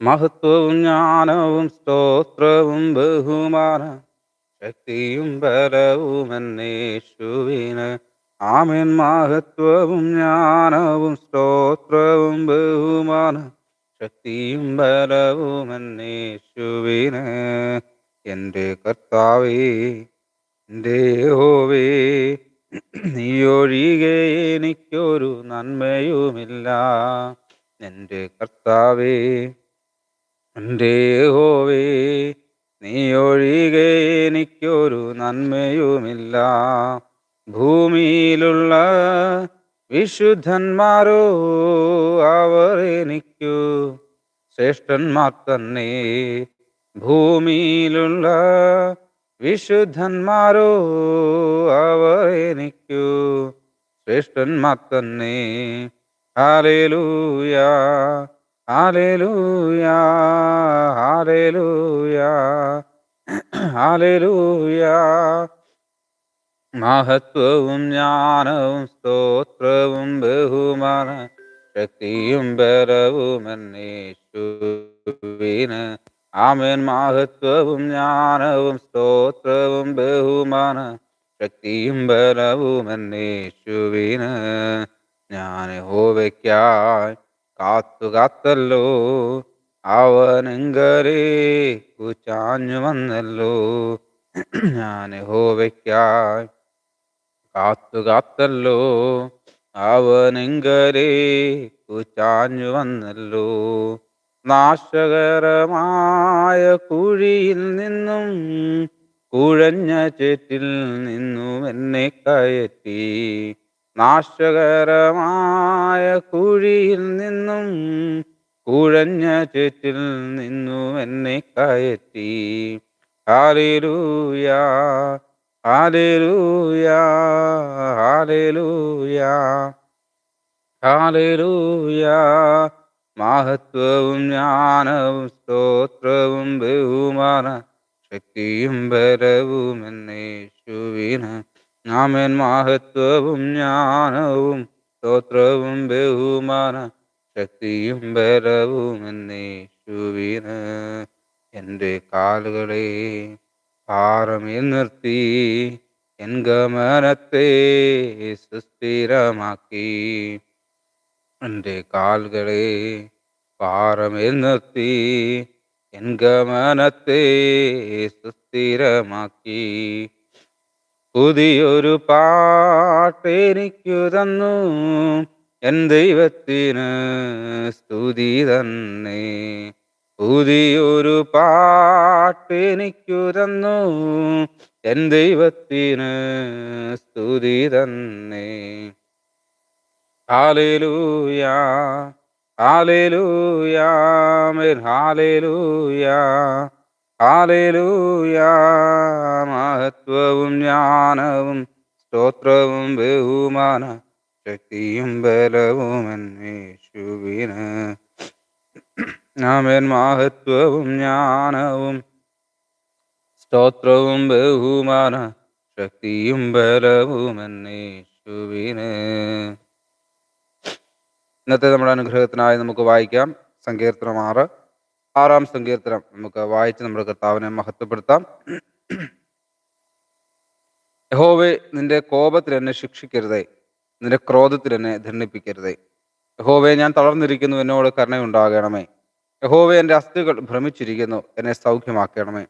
മഹത്വവും ജ്ഞാനവും സ്തോത്രവും ബഹുമാന ശക്തിയും ബലവും എന്നേശുവിന് ആമേൻ. മഹത്വവും ജ്ഞാനവും സ്തോത്രവും ബഹുമാന ശക്തിയും ബലവും എന്നേശുവിന് എന്റെ കർത്താവേ എന്റെ ഹോവേ നീയൊഴികെ എനിക്കൊരു നന്മയുമില്ല. എന്റെ കർത്താവേ എന്റെ ഹോവേ ഒഴികെ എനിക്കൊരു നന്മയുമില്ല. ഭൂമിയിലുള്ള വിശുദ്ധന്മാരോ അവർ എനിക്കു ശ്രേഷ്ഠന്മാർ തന്നെ ഭൂമിയിലുള്ള വിശുദ്ധന്മാരോ അവർ എനിക്കു ശ്രേഷ്ഠന്മാർ തന്നെ ഹാലേലൂയ. മഹത്വവും ജ്ഞാനവും സ്തോത്രവും ബഹുമാന ശക്തിയും ബലവും എന്നേശുവിന്. ആമേൻ. മഹത്വവും ജ്ഞാനവും സ്തോത്രവും ബഹുമാന ശക്തിയും ബലവും എന്നേശുവിന്. ഞാൻ ഹോവയ്ക്കായി കാത്തു കാത്തല്ലോ. അവനെങ്കരേക്കു ചാഞ്ഞു വന്നല്ലോ. ഞാൻ ഹോവയ്ക്കായി കാത്തു കാത്തല്ലോ. അവനെങ്കരേക്കു ചാഞ്ഞു വന്നല്ലോ. നാശകരമായ കുഴിയിൽ നിന്നും കുഴഞ്ഞ ചേറ്റിൽ നിന്നും എന്നെ കയറ്റി. നാശകരമായ കുഴിയിൽ നിന്നും കുഴഞ്ഞ ചേറ്റിൽ നിന്നും എന്നെ കയറ്റി. Hallelujah hallelujah hallelujah hallelujah. മഹത്വവും ജ്ഞാനവും സ്തോത്രവും ബഹുമാന ശക്തിയും ബലവും എന്നേശുവിന് ആമേൻ മഹത്വവും ജ്ഞാനവും സ്തോത്രവും ബഹുമാന ശക്തിയും ബലവും എന്നേശുവിന് എന്റെ കാലുകളെ പാറമേൽ നിർത്തി എൻ ഗമനത്തെ സുസ്ഥിരമാക്കി. എന്റെ കാലുകളെ പാറമേൽ നിർത്തി എൻ ഗമനത്തെ സുസ്ഥിരമാക്കി. പുതിയൊരു പാട്ടെനിക്കു തന്നു. എൻ ദൈവത്തിന് സ്തുതി തന്നെ. പുതിയൊരു പാട്ടെനിക്കു തന്നു. എൻ ദൈവത്തിന് സ്തുതി തന്നെ. ഹാലേലൂയാ ഹാലേലൂയാ ഹാലേലൂയ. ഹാലേലൂയ മഹത്വവും ജ്ഞാനവും സ്തോത്രവും ബഹുമാന ശക്തിയും ബലവും എന്നേശുവിന്. ആമേൻ. മഹത്വവും ജ്ഞാനവും സ്തോത്രവും ബഹുമാന ശക്തിയും ബലവും എന്നേശുവിന്. ഇന്നത്തെ നമ്മുടെ അനുഗ്രഹത്തിനായി നമുക്ക് വായിക്കാം സങ്കീർത്തനം ആറ്. ആറാം സങ്കീർത്തനം നമുക്ക് വായിച്ച് നമ്മുടെ കർത്താവിനെ മഹത്വപ്പെടുത്താം. യഹോവേ നിന്റെ കോപത്തിൽ എന്നെ ശിക്ഷിക്കരുതേ. നിന്റെ ക്രോധത്തിൽ എന്നെ ദണ്ഡിപ്പിക്കരുതേ യഹോവേ ഞാൻ തളർന്നിരിക്കുന്നു. എന്നോട് കരുണയുണ്ടാകണമേ. യഹോവേ എന്റെ അസ്ഥികൾ ഭ്രമിച്ചിരിക്കുന്നു. എന്നെ സൗഖ്യമാക്കണമേ.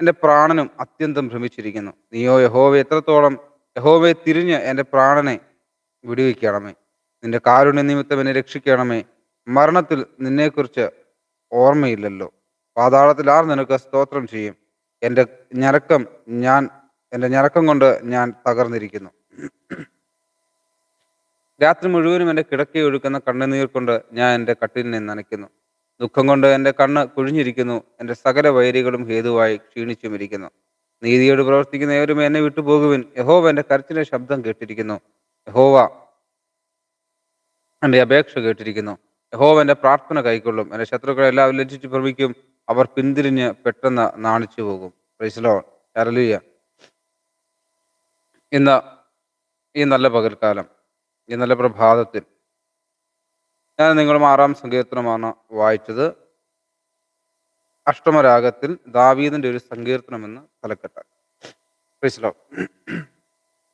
എന്റെ പ്രാണനും അത്യന്തം ഭ്രമിച്ചിരിക്കുന്നു. നീയോ യഹോവെ എത്രത്തോളം യഹോവയെ തിരിഞ്ഞ് എന്റെ പ്രാണനെ വിടുവിക്കണമേ. നിന്റെ കാരുണ്യ നിമിത്തം എന്നെ രക്ഷിക്കണമേ. മരണത്തിൽ നിന്നെക്കുറിച്ച് ഓർമ്മയില്ലല്ലോ. പാതാളത്തിൽ ആർ നിനക്ക് സ്തോത്രം ചെയ്യും? എന്റെ ഞരക്കം ഞാൻ എന്റെ ഞരക്കം കൊണ്ട് ഞാൻ തകർന്നിരിക്കുന്നു. രാത്രി മുഴുവനും എന്റെ കിടക്കി ഒഴുക്കുന്ന കണ്ണുനീർ കൊണ്ട് ഞാൻ എന്റെ കട്ടിലിനെ നനയ്ക്കുന്നു. ദുഃഖം കൊണ്ട് എന്റെ കണ്ണ് കുഴിഞ്ഞിരിക്കുന്നു. എന്റെ സകല വൈരികളും ഹേതുവായി ക്ഷീണിച്ചുമിരിക്കുന്നു നീതിയോട് പ്രവർത്തിക്കുന്ന ഏവരും എന്നെ വിട്ടുപോകുവിൻ. യഹോവ എന്റെ കരച്ചിലെ ശബ്ദം കേട്ടിരിക്കുന്നു. യഹോവ എന്റെ അപേക്ഷ കേട്ടിരിക്കുന്നു. യഹോവ പ്രാർത്ഥന കൈക്കൊള്ളും. എന്റെ ശത്രുക്കളെ എല്ലാം ലജ്ജിച്ച് ഭ്രമിക്കും. അവർ പിന്തിരിഞ്ഞ് പെട്ടെന്ന് നാണിച്ചു പോകും. പ്രൈസലോ ചരലിയ ഇന്ന് ഈ നല്ല പകൽക്കാലം ഈ നല്ല പ്രഭാതത്തിൽ ഞാൻ നിങ്ങളും ആറാം സങ്കീർത്തനമാണ് വായിച്ചത്. അഷ്ടമരാഗത്തിൽ ദാവീദിന്റെ ഒരു സങ്കീർത്തനമെന്ന് തലക്കെട്ട് പ്രീസ്ലോ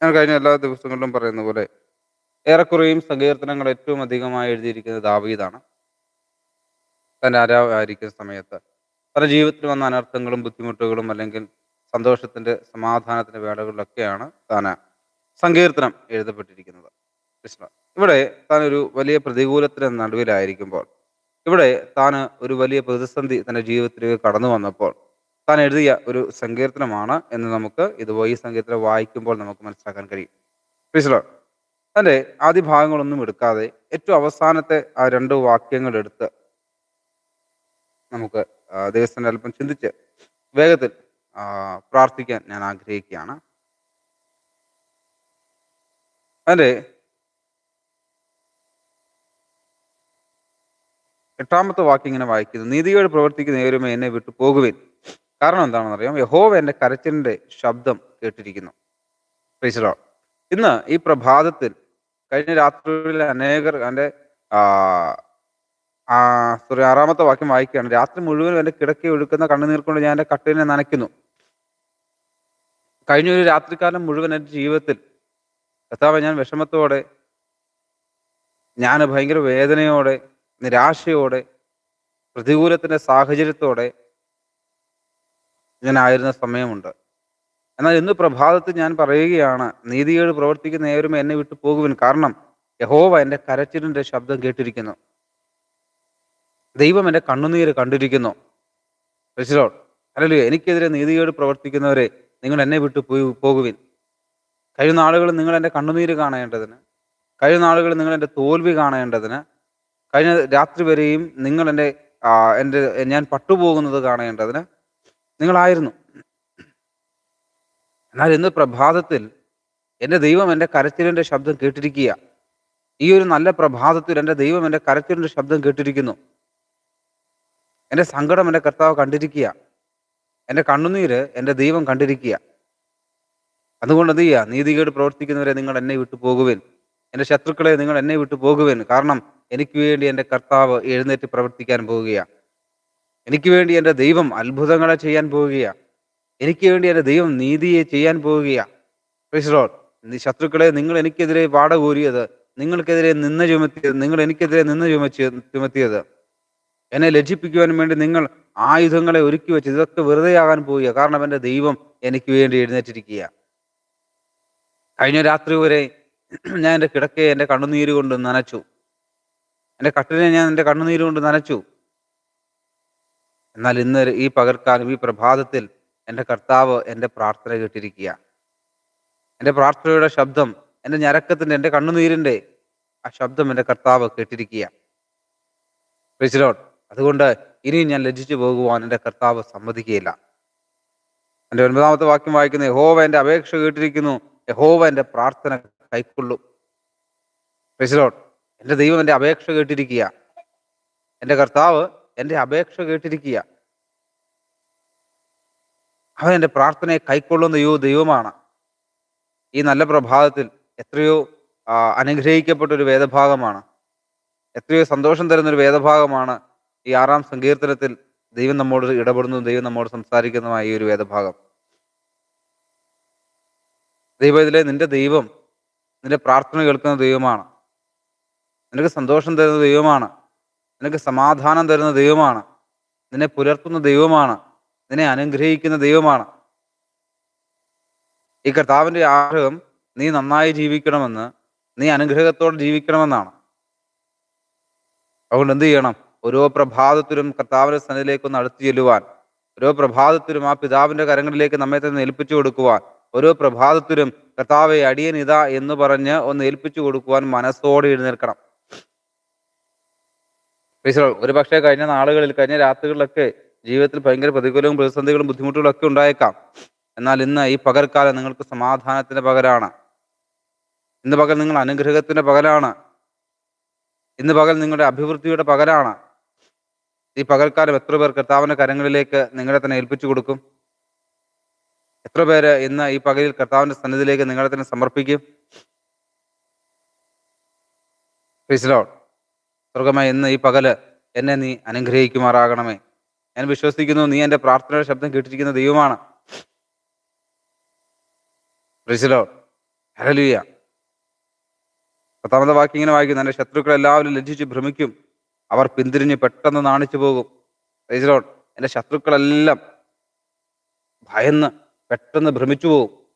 ഞാൻ കഴിഞ്ഞ എല്ലാ ദിവസങ്ങളിലും പറയുന്ന പോലെ ഏറെക്കുറെയും സങ്കീർത്തനങ്ങൾ ഏറ്റവും അധികമായി എഴുതിയിരിക്കുന്നത് ദാവീദാണ്. തന്റെ ആരായിരിക്കുന്ന സമയത്ത് തന്റെ ജീവിതത്തിൽ വന്ന അനർത്ഥങ്ങളും ബുദ്ധിമുട്ടുകളും അല്ലെങ്കിൽ സന്തോഷത്തിന്റെ സമാധാനത്തിന്റെ വേളകളിലൊക്കെയാണ് താൻ സങ്കീർത്തനം എഴുതപ്പെട്ടിരിക്കുന്നത്. കൃഷ്ണ ഇവിടെ താൻ ഒരു വലിയ പ്രതികൂലത്തിന് നടുവിലായിരിക്കുമ്പോൾ ഇവിടെ താൻ ഒരു വലിയ പ്രതിസന്ധി തന്റെ ജീവിതത്തിലേക്ക് കടന്നു വന്നപ്പോൾ താൻ എഴുതിയ ഒരു സങ്കീർത്തനമാണ് എന്ന് നമുക്ക് ഇത് ഈ സങ്കീർത്തനം വായിക്കുമ്പോൾ നമുക്ക് മനസ്സിലാക്കാൻ കഴിയും. കൃഷ്ണ തന്റെ ആദ്യ ഭാഗങ്ങളൊന്നും എടുക്കാതെ ഏറ്റവും അവസാനത്തെ ആ രണ്ട് വാക്യങ്ങൾ എടുത്ത് നമുക്ക് ആ, അല്പം ചിന്തിച്ച് വേഗത്തിൽ പ്രാർത്ഥിക്കാൻ ഞാൻ ആഗ്രഹിക്കുകയാണ്. അല്ലെ? എട്ടാമത്തെ വാക്യം ഇങ്ങനെ വായിക്കുന്നു. നീതിയോട് പ്രവർത്തിക്കുന്ന ഏവരുമേ എന്നെ വിട്ടു പോകുവിൻ. കാരണം എന്താണെന്ന് അറിയാം യഹോവ എന്റെ കരച്ചിലിന്റെ ശബ്ദം കേട്ടിരിക്കുന്നു. ഇന്ന് ഈ പ്രഭാതത്തിൽ കഴിഞ്ഞ രാത്രിയിൽ അനേകർ എന്റെ സോറി ആറാമത്തെ വാക്യം വായിക്കുകയാണ്. രാത്രി മുഴുവൻ എന്റെ കിടക്കി ഒഴുക്കുന്ന കണ്ണുനീർ കൊണ്ട് ഞാൻ എന്റെ കട്ടിലിനെ നനയ്ക്കുന്നു. കഴിഞ്ഞ ഒരു രാത്രിക്കാലം മുഴുവൻ എന്റെ ജീവിതത്തിൽ കർത്താവ് ഞാൻ വിഷമത്തോടെ ഞാൻ ഭയങ്കര വേദനയോടെ നിരാശയോടെ പ്രതികൂലത്തിന്റെ സാഹചര്യത്തോടെ ഞാനായിരുന്ന സമയമുണ്ട്. എന്നാൽ ഇന്ന് പ്രഭാതത്തിൽ ഞാൻ പറയുകയാണ് നീതിയോട് പ്രവർത്തിക്കുന്ന ഏവരും എന്നെ വിട്ടു പോകുവിൻ. കാരണം യഹോവ എന്റെ കരച്ചിലിന്റെ ശബ്ദം കേട്ടിരിക്കുന്നു. ദൈവം എന്റെ കണ്ണുനീര് കണ്ടിരിക്കുന്നു. പ്രസിലോട്ട് അല്ലല്ലോ എനിക്കെതിരെ നീതിയോട് പ്രവർത്തിക്കുന്നവരെ നിങ്ങൾ എന്നെ വിട്ടു പോയി പോകുവിൻ. കഴിയുന്ന ആളുകൾ നിങ്ങൾ എന്റെ കണ്ണുനീര് കാണേണ്ടതിന് കഴിയുന്ന ആളുകൾ നിങ്ങൾ എന്റെ തോൽവി കാണേണ്ടതിന് കഴിഞ്ഞ രാത്രി വരെയും നിങ്ങൾ എന്റെ എന്റെ ഞാൻ പട്ടുപോകുന്നത് കാണേണ്ടതിന് നിങ്ങളായിരുന്നു. എന്നാൽ ഇന്ന് പ്രഭാതത്തിൽ എന്റെ ദൈവം എന്റെ കരച്ചിലിന്റെ ശബ്ദം കേട്ടിരിക്കുക ഈ ഒരു നല്ല പ്രഭാതത്തിൽ എന്റെ ദൈവം എന്റെ കരച്ചിലിന്റെ ശബ്ദം കേട്ടിരിക്കുന്നു. എന്റെ സങ്കടം എന്റെ കർത്താവ് കണ്ടിരിക്കുക എന്റെ കണ്ണുനീര് എന്റെ ദൈവം കണ്ടിരിക്കുക അതുകൊണ്ട് എന്ത് ചെയ്യുക നീതികേട് പ്രവർത്തിക്കുന്നവരെ നിങ്ങൾ എന്നെ വിട്ടു പോകുവിൻ. എന്റെ ശത്രുക്കളെ നിങ്ങൾ എന്നെ വിട്ടു പോകുവിൻ. കാരണം എനിക്ക് വേണ്ടി എന്റെ കർത്താവ് എഴുന്നേറ്റ് പ്രവർത്തിക്കാൻ പോവുകയാണ് എനിക്ക് വേണ്ടി എന്റെ ദൈവം അത്ഭുതങ്ങളെ ചെയ്യാൻ പോവുകയാണ് എനിക്ക് വേണ്ടി എന്റെ ദൈവം നീതിയെ ചെയ്യാൻ പോവുകയാണ് നീ ശത്രുക്കളെ നിങ്ങൾ എനിക്കെതിരെ പാട കോരിയത് നിങ്ങൾക്കെതിരെ നിന്ന് ചുമത്തിയത് നിങ്ങൾ എനിക്കെതിരെ നിന്ന് ചുമച്ച് ചുമത്തിയത്. എന്നെ ലജ്ജിപ്പിക്കുവാൻ വേണ്ടി നിങ്ങൾ ആയുധങ്ങളെ ഒരുക്കി വെച്ച് ഇതൊക്കെ വെറുതെ ആകാൻ പോവുക കാരണം എന്റെ ദൈവം എനിക്ക് വേണ്ടി എഴുന്നേറ്റിരിക്കുക കഴിഞ്ഞ രാത്രി വരെ ഞാൻ എന്റെ കിടക്കയെ എന്റെ കണ്ണുനീര് കൊണ്ട് നനച്ചു. എന്റെ കട്ടിനെ ഞാൻ എന്റെ കണ്ണുനീര് കൊണ്ട് നനച്ചു. എന്നാൽ ഇന്ന് ഈ പകർക്കാലം ഈ പ്രഭാതത്തിൽ എന്റെ കർത്താവ് എന്റെ പ്രാർത്ഥന കേട്ടിരിക്കുക എന്റെ പ്രാർത്ഥനയുടെ ശബ്ദം എന്റെ ഞരക്കത്തിന്റെ എന്റെ കണ്ണുനീരിന്റെ ആ ശബ്ദം എന്റെ കർത്താവ് കേട്ടിരിക്കുക അതുകൊണ്ട് ഇനിയും ഞാൻ ലജ്ജിച്ചു പോകുവാൻ എന്റെ കർത്താവ് സമ്മതിക്കുകയില്ല. എന്റെ ഒൻപതാമത്തെ വാക്യം വായിക്കുന്ന യഹോവ എന്റെ അപേക്ഷ കേട്ടിരിക്കുന്നു. യഹോവ എന്റെ പ്രാർത്ഥന കൈക്കൊള്ളും. പ്രിസിലോട്ട് എന്റെ ദൈവം എന്റെ അപേക്ഷ കേട്ടിരിക്കുക എന്റെ കർത്താവ് എന്റെ അപേക്ഷ കേട്ടിരിക്കുക അവൻ എന്റെ പ്രാർത്ഥനയെ കൈക്കൊള്ളുന്ന യോ ദൈവമാണ്. ഈ നല്ല പ്രഭാതത്തിൽ എത്രയോ അനുഗ്രഹിക്കപ്പെട്ട ഒരു വേദഭാഗമാണ്. എത്രയോ സന്തോഷം തരുന്ന ഒരു വേദഭാഗമാണ് ഈ ആറാം സങ്കീർത്തനത്തിൽ ദൈവം നമ്മോട് ഇടപെടുന്നതും ദൈവം നമ്മോട് സംസാരിക്കുന്നതുമായ ഈ ഒരു വേദഭാഗം. ദൈവം ഇതിലെ നിന്റെ ദൈവം നിന്റെ പ്രാർത്ഥന കേൾക്കുന്ന ദൈവമാണ്. നിനക്ക് സന്തോഷം തരുന്ന ദൈവമാണ്. നിനക്ക് സമാധാനം തരുന്ന ദൈവമാണ്. നിന്നെ പുലർത്തുന്ന ദൈവമാണ്. നിന്നെ അനുഗ്രഹിക്കുന്ന ദൈവമാണ്. ഈ കർത്താവിന്റെ ആഗ്രഹം നീ നന്നായി ജീവിക്കണമെന്ന് നീ അനുഗ്രഹത്തോടെ ജീവിക്കണമെന്നാണ്. അതുകൊണ്ട് എന്ത് ചെയ്യണം? ഓരോ പ്രഭാതത്തിലും കർത്താവിന്റെ സന്നിധിയിലേക്ക് ഒന്ന് അടുത്തു ചെല്ലുവാൻ ഓരോ പ്രഭാതത്തിലും ആ പിതാവിന്റെ കരങ്ങളിലേക്ക് നമ്മെ തന്നെ ഏൽപ്പിച്ചു കൊടുക്കുവാൻ ഓരോ പ്രഭാതത്തിലും കർത്താവെ അടിയൻ ഇതാ എന്ന് പറഞ്ഞ് ഒന്ന് ഏൽപ്പിച്ചു കൊടുക്കുവാൻ മനസ്സോടെ എഴുന്നേൽക്കണം. ഒരു പക്ഷേ കഴിഞ്ഞ നാളുകളിൽ കഴിഞ്ഞ രാത്രികളിലൊക്കെ ജീവിതത്തിൽ ഭയങ്കര പ്രതികൂലവും പ്രതിസന്ധികളും ബുദ്ധിമുട്ടുകളും ഒക്കെ ഉണ്ടായേക്കാം. എന്നാൽ ഇന്ന് ഈ പകൽക്കാലം നിങ്ങൾക്ക് സമാധാനത്തിന്റെ പകലാണ്. ഇന്ന് പകൽ നിങ്ങൾ അനുഗ്രഹത്തിന്റെ പകലാണ്. ഇന്ന് പകൽ നിങ്ങളുടെ അഭിവൃദ്ധിയുടെ പകലാണ്. ഈ പകൽക്കാലം എത്ര പേർ കർത്താവിന്റെ കരങ്ങളിലേക്ക് നിങ്ങളെ തന്നെ ഏൽപ്പിച്ചു കൊടുക്കും? എത്ര പേര് ഇന്ന് ഈ പകലിൽ കർത്താവിന്റെ സന്നിധിയിലേക്ക് നിങ്ങളെ തന്നെ സമർപ്പിക്കും? പ്രീസലോട്ട് സ്വർഗമായി ഇന്ന് ഈ പകൽ എന്നെ നീ അനുഗ്രഹിക്കുമാറാകണമേ. ഞാൻ വിശ്വസിക്കുന്നു നീ എന്റെ പ്രാർത്ഥനയുടെ ശബ്ദം കേട്ടിരിക്കുന്ന ദൈവമാണ്. പത്താമത്തെ വാക്യം ഇങ്ങനെ വായിക്കുന്നു എന്റെ ശത്രുക്കൾ എല്ലാവരും ലജ്ജിച്ച് ഭ്രമിക്കും അവർ പിന്തിരിഞ്ഞ് പെട്ടെന്ന് നാണിച്ചു പോകും. റൈസിലോൺ എന്റെ ശത്രുക്കളെല്ലാം ഭയന്ന് പെട്ടെന്ന് ഭ്രമിച്ചു പോകും.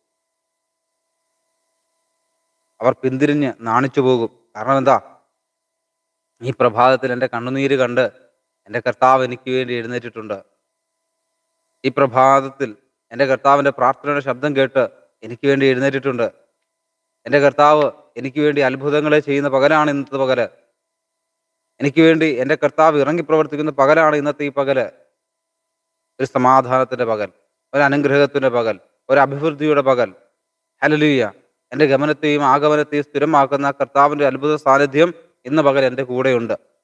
അവർ പിന്തിരിഞ്ഞ് നാണിച്ചു പോകും. കാരണം എന്താ? ഈ പ്രഭാതത്തിൽ എന്റെ കണ്ണുനീര് കണ്ട് എന്റെ കർത്താവ് എനിക്ക് വേണ്ടി എഴുന്നേറ്റിട്ടുണ്ട്. ഈ പ്രഭാതത്തിൽ എന്റെ കർത്താവിന്റെ പ്രാർത്ഥനയുടെ ശബ്ദം കേട്ട് എനിക്ക് വേണ്ടി എഴുന്നേറ്റിട്ടുണ്ട്. എന്റെ കർത്താവ് എനിക്ക് വേണ്ടി അത്ഭുതങ്ങളെ ചെയ്യുന്ന പകലാണ് ഇന്നത്തെ പകൽ. എനിക്ക് വേണ്ടി എന്റെ കർത്താവ് ഇറങ്ങി പ്രവർത്തിക്കുന്ന പകലാണ് ഇന്നത്തെ ഈ പകൽ. ഒരു സമാധാനത്തിന്റെ പകൽ ഒരു അനുഗ്രഹത്തിന്റെ പകൽ ഒരു അഭിവൃദ്ധിയുടെ പകൽ. ഹലലിയ എന്റെ ഗമനത്തെയും ആഗമനത്തെയും സ്ഥിരമാക്കുന്ന കർത്താവിന്റെ അത്ഭുത സാന്നിധ്യം ഇന്ന് പകൽ എന്റെ കൂടെയുണ്ട്.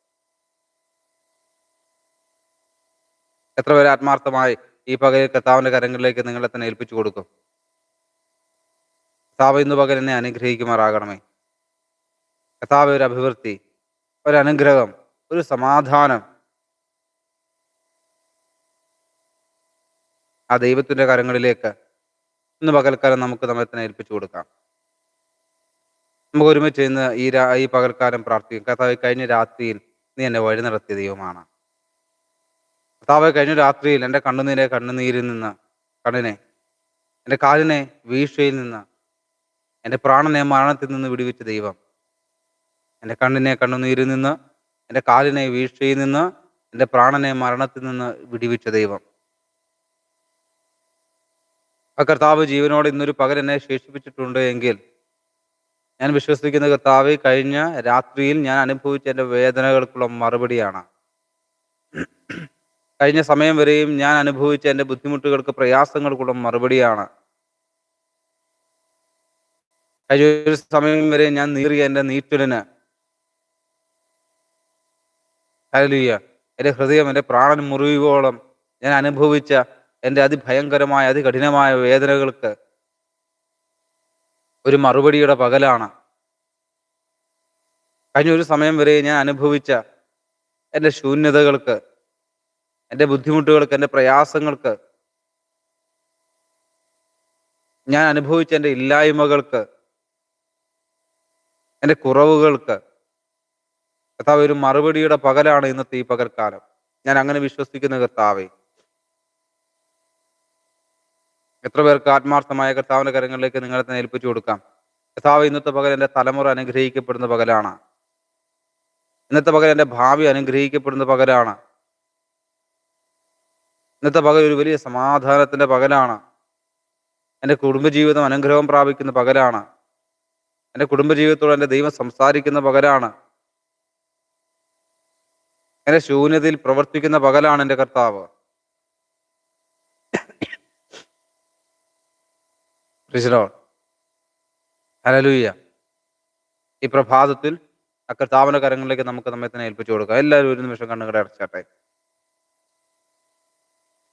എത്ര പേര് ആത്മാർത്ഥമായി ഈ പകൽ കർത്താവിന്റെ കരങ്ങളിലേക്ക് നിങ്ങളെ തന്നെ ഏൽപ്പിച്ചു കൊടുക്കും? കർത്താവ് ഇന്ന് പകൽ എന്നെ അനുഗ്രഹിക്കുമാറാകണമേ. കർത്താവ് ഒരു അഭിവൃദ്ധി ഒരു അനുഗ്രഹം ഒരു സമാധാനം. ആ ദൈവത്തിന്റെ കരങ്ങളിലേക്ക് ഇന്ന് പകൽക്കാലം നമുക്ക് നമ്മെ തന്നെ ഏൽപ്പിച്ചു കൊടുക്കാം. നമുക്ക് ഒരുമിച്ച് ഇന്ന് ഈ ഈ പകൽക്കാലം പ്രാർത്ഥിക്കും. കർത്താവ് കഴിഞ്ഞ രാത്രിയിൽ നീ എന്നെ വഴി നടത്തിയ ദൈവമാണ്. കർത്താവ് കഴിഞ്ഞ രാത്രിയിൽ എന്റെ കണ്ണുനീരെ കണ്ണുനീരിൽ നിന്ന് കണ്ണിനെ എന്റെ കാലിനെ വീഴ്ചയിൽ നിന്ന് എന്റെ പ്രാണനെ മരണത്തിൽ നിന്ന് വിടുവിച്ച ദൈവം. എന്റെ കണ്ണിനെ കണ്ണുനീരിൽ നിന്ന് എന്റെ കാലിനെ വീഴ്ചയിൽ നിന്ന് എന്റെ പ്രാണനെ മരണത്തിൽ നിന്ന് വിടുവിച്ച ദൈവം. ആ കർത്താവ് ജീവനോട് ഇന്നൊരു പകൽ എന്നെ ശേഷിപ്പിച്ചിട്ടുണ്ട് എങ്കിൽ ഞാൻ വിശ്വസിക്കുന്ന കർത്താവ് കഴിഞ്ഞ രാത്രിയിൽ ഞാൻ അനുഭവിച്ച എന്റെ വേദനകൾക്കുള്ള മറുപടിയാണ്. കഴിഞ്ഞ സമയം വരെയും ഞാൻ അനുഭവിച്ച എന്റെ ബുദ്ധിമുട്ടുകൾക്ക് പ്രയാസങ്ങൾക്കുള്ള മറുപടിയാണ്. കഴിഞ്ഞ ഒരു സമയം വരെ ഞാൻ നീറിയ എന്റെ നീറ്റലിന് ഹല്ലേലൂയ എന്റെ ഹൃദയം എന്റെ പ്രാണൻ മുറിയുവോളം ഞാൻ അനുഭവിച്ച എന്റെ അതിഭയങ്കരമായ അതികഠിനമായ വേദനകൾക്ക് ഒരു മറുപടിയുടെ പകലാണ്. കഴിഞ്ഞ ഒരു സമയം വരെ ഞാൻ അനുഭവിച്ച എന്റെ ശൂന്യതകൾക്ക് എന്റെ ബുദ്ധിമുട്ടുകൾക്ക് എന്റെ പ്രയാസങ്ങൾക്ക് ഞാൻ അനുഭവിച്ച എന്റെ ഇല്ലായ്മകൾക്ക് എന്റെ കുറവുകൾക്ക് കർത്താവ് ഒരു മറുപടിയുടെ പകലാണ് ഇന്നത്തെ ഈ പകൽക്കാലം. ഞാൻ അങ്ങനെ വിശ്വസിക്കുന്ന കർത്താവേ എത്ര പേർക്ക് ആത്മാർത്ഥമായ കർത്താവിന്റെ കരങ്ങളിലേക്ക് നിങ്ങളെ തന്നെ ഏൽപ്പിച്ചു കൊടുക്കാം. കർത്താവ് ഇന്നത്തെ പകൽ എന്റെ തലമുറ അനുഗ്രഹിക്കപ്പെടുന്ന പകലാണ്. ഇന്നത്തെ പകൽ എന്റെ ഭാവി അനുഗ്രഹിക്കപ്പെടുന്ന പകലാണ്. ഇന്നത്തെ പകൽ ഒരു വലിയ സമാധാനത്തിന്റെ പകലാണ്. എന്റെ കുടുംബജീവിതം അനുഗ്രഹം പ്രാപിക്കുന്ന പകലാണ്. എന്റെ കുടുംബജീവിതത്തോട് എന്റെ ദൈവം സംസാരിക്കുന്ന പകലാണ്. എന്റെ ശൂന്യതയിൽ പ്രവർത്തിക്കുന്ന പകലാണ് എന്റെ കർത്താവ്. ഹലലൂയ ഈ പ്രഭാതത്തിൽ ആ കർത്താവിന്റെ കരങ്ങളിലേക്ക് നമുക്ക് നമ്മെ തന്നെ ഏൽപ്പിച്ചു കൊടുക്കാം. എല്ലാവരും ഒരു നിമിഷം കണ്ണുകളെ അടച്ചാട്ടെ.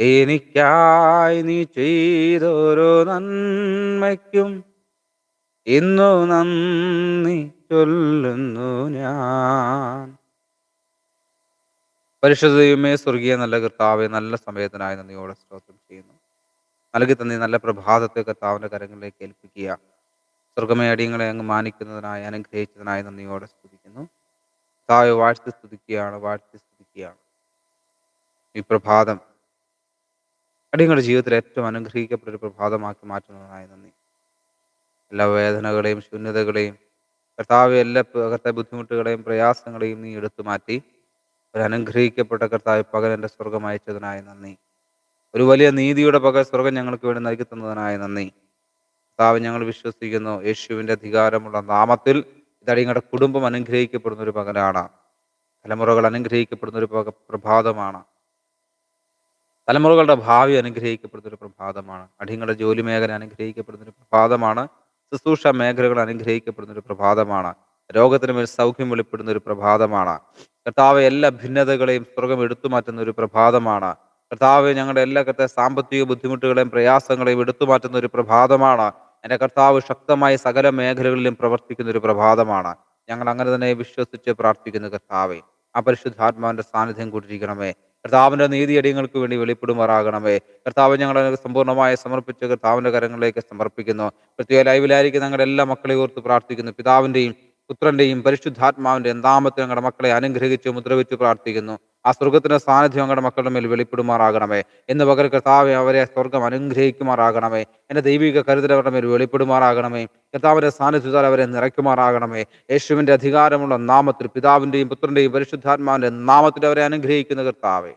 എനിക്കായി നീ ചെയ്തൊരു നന്മയ്ക്കും ഇന്നു നന്ദി ചൊല്ലുന്നു ഞാൻ. പരിശുദ്ധയുമേ സ്വർഗീയ നല്ല കർത്താവെ നല്ല സമയത്തിനായി നന്ദിയോടെ സ്തോത്രം ചെയ്യുന്നു. നൽകി തന്നെ നല്ല പ്രഭാതത്തെ കർത്താവിന്റെ കരങ്ങളിലേക്ക് ഏൽപ്പിക്കുക. സ്വർഗമേ അടിയങ്ങളെ അങ്ങ് മാനിക്കുന്നതിനായി അനുഗ്രഹിച്ചതിനായി നന്ദിയോടെ സ്തുതിക്കുന്നു. കർത്താവെ വാഴ്ത്തി സ്തുതിക്കുകയാണ് വാഴ്ത്തി സ്തുതിക്കുകയാണ്. ഈ പ്രഭാതം അടിയങ്ങളുടെ ജീവിതത്തിൽ ഏറ്റവും അനുഗ്രഹിക്കപ്പെട്ട ഒരു പ്രഭാതമാക്കി മാറ്റുന്നതിനായി നന്ദി. എല്ലാ വേദനകളെയും ശൂന്യതകളെയും കർത്താവ് എല്ലാ കർത്താവ് ബുദ്ധിമുട്ടുകളെയും പ്രയാസങ്ങളെയും നീ എടുത്തു മാറ്റി. ഒരു അനുഗ്രഹിക്കപ്പെട്ട കർത്താവ് പകൽ എന്റെ സ്വർഗം അയച്ചതിനായി നന്ദി. ഒരു വലിയ നീതിയുടെ പകൽ സ്വർഗം ഞങ്ങൾക്ക് വേണ്ടി നൽകി തന്നതിനായി നന്ദി. കർത്താവ് ഞങ്ങൾ വിശ്വസിക്കുന്നു യേശുവിന്റെ അധികാരമുള്ള നാമത്തിൽ ഇതടിയങ്ങളുടെ കുടുംബം അനുഗ്രഹിക്കപ്പെടുന്ന ഒരു പകലാണ്. തലമുറകൾ അനുഗ്രഹിക്കപ്പെടുന്ന ഒരു പ്രഭാതമാണ്. തലമുറകളുടെ ഭാവി അനുഗ്രഹിക്കപ്പെടുന്ന ഒരു പ്രഭാതമാണ്. അടിയങ്ങളുടെ ജോലി മേഖല അനുഗ്രഹിക്കപ്പെടുന്ന ഒരു പ്രഭാതമാണ്. ശുശ്രൂഷ മേഖലകൾ അനുഗ്രഹിക്കപ്പെടുന്ന ഒരു പ്രഭാതമാണ്. രോഗത്തിന് മേൽ സൗഖ്യം വെളിപ്പെടുന്ന ഒരു പ്രഭാതമാണ്. കർത്താവ് എല്ലാ ഭിന്നതകളെയും സ്വർഗം എടുത്തു മാറ്റുന്ന ഒരു പ്രഭാതമാണ്. കർത്താവ് ഞങ്ങളുടെ എല്ലാ കത്തെ സാമ്പത്തിക ബുദ്ധിമുട്ടുകളെയും പ്രയാസങ്ങളെയും എടുത്തു മാറ്റുന്ന ഒരു പ്രഭാതമാണ്. എന്റെ കർത്താവ് ശക്തമായി സകല മേഖലകളിലും പ്രവർത്തിക്കുന്ന ഒരു പ്രഭാതമാണ്. ഞങ്ങൾ അങ്ങനെ തന്നെ വിശ്വസിച്ച് പ്രാർത്ഥിക്കുന്നു കർത്താവെ. ആ പരിശുദ്ധാത്മാവിന്റെ സാന്നിധ്യം കൂട്ടിരിക്കണമേ കർത്താവിന്റെ നീതി അടിയങ്ങൾക്ക് വേണ്ടി വെളിപ്പെടുമാറാകണമേ. കർത്താവ് ഞങ്ങളെ സമ്പൂർണമായി സമർപ്പിച്ച് കർത്താവിന്റെ കരങ്ങളിലേക്ക് സമർപ്പിക്കുന്നു. പ്രത്യേക ലൈവിലായിരിക്കും ഞങ്ങളുടെ എല്ലാ മക്കളെ ഓർത്ത് പ്രാർത്ഥിക്കുന്നു. പിതാവിന്റെയും പുത്രന്റെയും പരിശുദ്ധാത്മാവിന്റെ നാമത്തിൽ ഞങ്ങളുടെ മക്കളെ അനുഗ്രഹിച്ച് മുദ്രവെച്ച് പ്രാർത്ഥിക്കുന്നു. ആ സ്വർഗത്തിന്റെ സാന്നിധ്യം ഞങ്ങളുടെ മക്കളുടെ മേൽ വെളിപ്പെടുമാറാകണമേ. എന്ന് പകരം കർത്താവെ അവരെ സ്വർഗം അനുഗ്രഹിക്കുമാറാകണമേ. എന്റെ ദൈവിക കരുതൽ അവരുടെ മേൽ വെളിപ്പെടുമാറാകണമേ. കർത്താവിന്റെ സാന്നിധ്യത്താൽ അവരെ നിറയ്ക്കുമാറാകണമേ. യേശുവിന്റെ അധികാരമുള്ള നാമത്തിൽ പിതാവിന്റെയും പുത്രന്റെയും പരിശുദ്ധാത്മാവിന്റെ നാമത്തിൽ അവരെ അനുഗ്രഹിക്കുന്ന കർത്താവേ.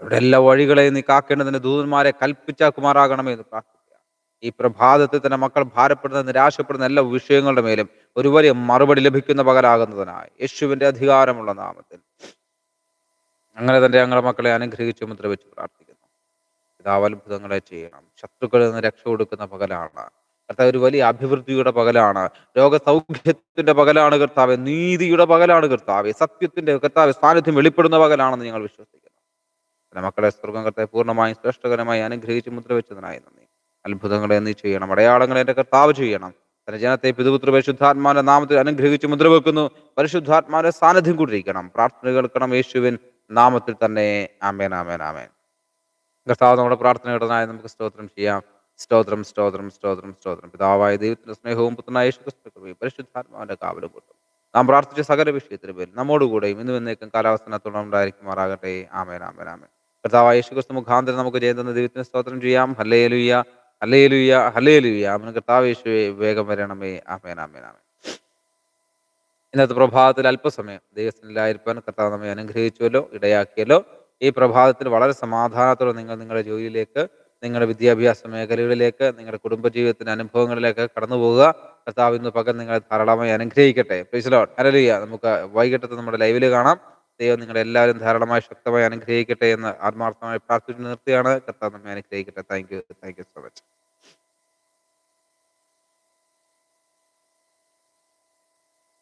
അവരുടെ എല്ലാ വഴികളെയും നീ കാക്കേണ്ടതിന് ദൂതന്മാരെ കൽപ്പിച്ചാക്കുമാറാകണമേ എന്ന് പ്രാർത്ഥിക്കുക. ഈ പ്രഭാതത്തിൽ തന്നെ മക്കൾ ഭാരപ്പെടുന്ന നിരാശപ്പെടുന്ന എല്ലാ വിഷയങ്ങളുടെ മേലും ഒരു വലിയ മറുപടി ലഭിക്കുന്ന പകലാകുന്നതിനായി യേശുവിന്റെ അധികാരമുള്ള നാമത്തിൽ. അങ്ങനെ തന്നെ ഞങ്ങളുടെ മക്കളെ അനുഗ്രഹിച്ചു മുദ്ര വെച്ച് പ്രാർത്ഥിക്കുന്നു. പിതാവ് അത്ഭുതങ്ങളെ ചെയ്യണം. ശത്രുക്കളിൽ നിന്ന് രക്ഷ കൊടുക്കുന്ന പകലാണ്. കർത്താവ് ഒരു വലിയ അഭിവൃദ്ധിയുടെ പകലാണ്. രോഗസൗഖ്യത്തിന്റെ പകലാണ് കർത്താവ് നീതിയുടെ പകലാണ് കർത്താവ് സത്യത്തിന്റെ കർത്താവ് സാന്നിധ്യം വെളിപ്പെടുന്ന പകലാണെന്ന് ഞങ്ങൾ വിശ്വസിക്കുന്നു. മക്കളെ സ്വർഗം കർത്താവ് പൂർണമായും ശ്രേഷ്ഠകരമായി അനുഗ്രഹിച്ച് മുദ്ര വെച്ചതിനായി നന്ദി. അത്ഭുതങ്ങളെ നീ ചെയ്യണം അടയാളങ്ങളെ എന്റെ കർത്താവ് ചെയ്യണം. തന്റെ ജനത്തെ പിതുപുത്ര പരിശുദ്ധാത്മാവിന്റെ നാമത്തിൽ അനുഗ്രഹിച്ച് മുദ്ര വെക്കുന്നു പരിശുദ്ധാത്മാവിന്റെ സാന്നിധ്യം കൂടിയിരിക്കണം. പ്രാർത്ഥന കേൾക്കണം യേശുവിൻ നാമത്തിൽ തന്നെ. ആമേൻ ആമേൻ ആമേൻ. കർത്താവ് നമ്മുടെ പ്രാർത്ഥന കേട്ടതായി നമുക്ക് സ്തോത്രം ചെയ്യാം. സ്തോത്രം സ്തോത്രം സ്തോത്രം സ്തോത്രം. പിതാവായ ദൈവത്തിന്റെ സ്നേഹവും പുത്രനായ യേശു ക്രിസ്തുവിന്റെ പരിശുദ്ധാത്മാവിന്റെ കാവലും കൂട്ടും നാം പ്രാർത്ഥിച്ച സകല വിഷയത്തിന് പേരിൽ നമ്മോടുകൂടെയും ഇന്നും എന്നേക്കും കാലാവസ്ഥ ഉണ്ടായിരിക്കുമാറാകട്ടെ ആമേൻ ആമേൻ ആമേൻ. കർത്താവായ യേശുക്രിസ്തു മുഖാന്തരം നമുക്ക് ചെയ്യുന്ന ദൈവത്തിന് സ്തോത്രം ചെയ്യാം. ഹല്ലേലുയ്യ ഹല്ലേ ലുയ്യ അവന് കർത്താവ് യേശുവെ വേഗം വരണമേ. ആമേൻ ആമേൻ ആമേൻ. ഇന്നത്തെ പ്രഭാതത്തിൽ അല്പസമയം ദൈവത്തിനില്ലായിരിക്കാൻ കർത്താവ് നമ്മെ അനുഗ്രഹിച്ചുവല്ലോ ഇടയാക്കിയല്ലോ. ഈ പ്രഭാതത്തിൽ വളരെ സമാധാനത്തോടെ നിങ്ങൾ നിങ്ങളുടെ ജോലിയിലേക്ക് നിങ്ങളുടെ വിദ്യാഭ്യാസ മേഖലകളിലേക്ക് നിങ്ങളുടെ കുടുംബജീവിതത്തിന്റെ അനുഭവങ്ങളിലേക്ക് കടന്നു പോവുക കർത്താവ് ഇന്ന് പകൽ നിങ്ങളെ ധാരാളമായി അനുഗ്രഹിക്കട്ടെ. പ്ലീസിലോട്ട് അരലിയ നമുക്ക് വൈകിട്ടത്തെ നമ്മുടെ ലൈവിൽ കാണാം. ദൈവം നിങ്ങളെ എല്ലാവരും ധാരാളമായി ശക്തമായി അനുഗ്രഹിക്കട്ടെ എന്ന് ആത്മാർത്ഥമായി പ്രാർത്ഥിച്ചു നിർത്തിയാണ് കർത്താവ് നമ്മെ അനുഗ്രഹിക്കട്ടെ. Thank you thank you so much